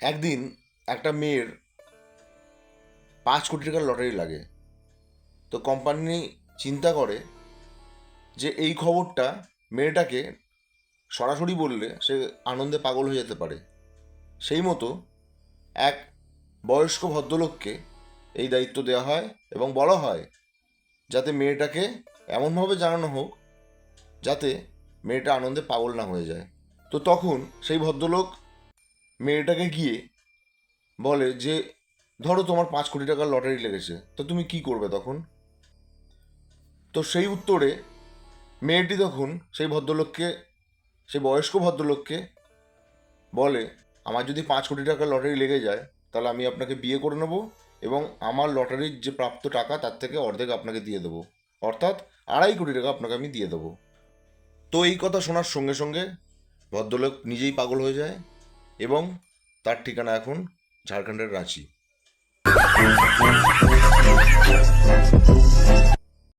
একদিন একটা মেয়ের পাঁচ কোটি টাকার লটারি লাগে। তো কোম্পানি চিন্তা করে যে এই খবরটা মেয়েটাকে সরাসরি বললে সে আনন্দে পাগল হয়ে যেতে পারে। সেই মতো এক বয়স্ক ভদ্রলোককে এই দায়িত্ব দেওয়া হয় এবং বলা হয় যাতে মেয়েটাকে এমনভাবে জানানো হোক যাতে মেয়েটা আনন্দে পাগল না হয়ে যায়। তো তখন সেই ভদ্রলোক মেয়েটাকে গিয়ে বলে যে, ধরো তোমার পাঁচ কোটি টাকার লটারি লেগেছে, তো তুমি কি করবে তখন? তো সেই উত্তরে মেয়েটি তখন সেই ভদ্রলোককে, সেই বয়স্ক ভদ্রলোককে বলে, আমার যদি পাঁচ কোটি টাকার লটারি লেগে যায়, তাহলে আমি আপনাকে বিয়ে করে নেব এবং আমার লটারির যে প্রাপ্ত টাকা, তার থেকে অর্ধেক আপনাকে দিয়ে দেবো। অর্থাৎ আড়াই কোটি টাকা আপনাকে আমি দিয়ে দেবো। তো এই কথা শোনার সঙ্গে সঙ্গে ভদ্রলোক নিজেই পাগল হয়ে যায়। এবং তার ঠিকানা এখন ঝাড়খণ্ডের রাঁচি।